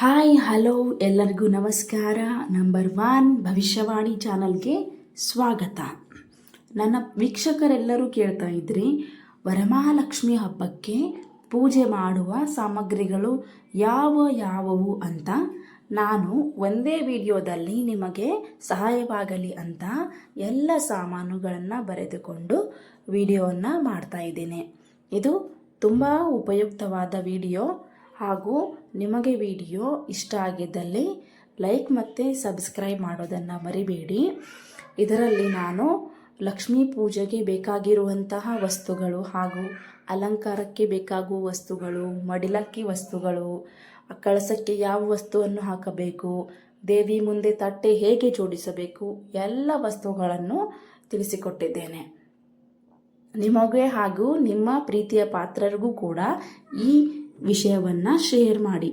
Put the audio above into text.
Hi, hello, ಎಲ್ಲರಿಗೂ ನಮಸ್ಕಾರ. Number one ಭವಿಷ್ಯವಾಣಿ ಚಾನಲ್ಗೆ ಸ್ವಾಗತ. ನನ್ನ ವೀಕ್ಷಕರೆಲ್ಲರೂ ಕೇಳ್ತಾ ಇದ್ರಿ, ವರಮಹಾಲಕ್ಷ್ಮಿ ಹಬ್ಬಕ್ಕೆ ಪೂಜೆ ಮಾಡುವ ಸಾಮಗ್ರಿಗಳು ಯಾವ ಯಾವುವು ಅಂತ ನಾನು ಒಂದೇ ವಿಡಿಯೋದಲ್ಲಿ ನಿಮಗೆ ಸಹಾಯವಾಗಲಿ ಅಂತ ಎಲ್ಲ ಸಾಮಾನುಗಳನ್ನು ಬರೆದುಕೊಂಡು ವಿಡಿಯೋವನ್ನು ಮಾಡ್ತಾ ಇದ್ದೇನೆ. ಇದು ತುಂಬ ಉಪಯುಕ್ತವಾದ ವಿಡಿಯೋ. ಹಾಗೂ ನಿಮಗೆ ವಿಡಿಯೋ ಇಷ್ಟ ಆಗಿದ್ದಲ್ಲಿ ಲೈಕ್ ಮತ್ತು ಸಬ್ಸ್ಕ್ರೈಬ್ ಮಾಡೋದನ್ನು ಮರಿಬೇಡಿ. ಇದರಲ್ಲಿ ನಾನು ಲಕ್ಷ್ಮೀ ಪೂಜೆಗೆ ಬೇಕಾಗಿರುವಂತಹ ವಸ್ತುಗಳು ಹಾಗೂ ಅಲಂಕಾರಕ್ಕೆ ಬೇಕಾಗುವ ವಸ್ತುಗಳು, ಮಡಿಲಕ್ಕಿ ವಸ್ತುಗಳು, ಕಳಸಕ್ಕೆ ಯಾವ ವಸ್ತುವನ್ನು ಹಾಕಬೇಕು, ದೇವಿ ಮುಂದೆ ತಟ್ಟೆ ಹೇಗೆ ಜೋಡಿಸಬೇಕು, ಎಲ್ಲ ವಸ್ತುಗಳನ್ನು ತಿಳಿಸಿಕೊಟ್ಟಿದ್ದೇನೆ. ನಿಮಗೆ ಹಾಗೂ ನಿಮ್ಮ ಪ್ರೀತಿಯ ಪಾತ್ರರಿಗೂ ಕೂಡ ಈ ವಿಷಯವನ್ನು ಶೇರ್ ಮಾಡಿ.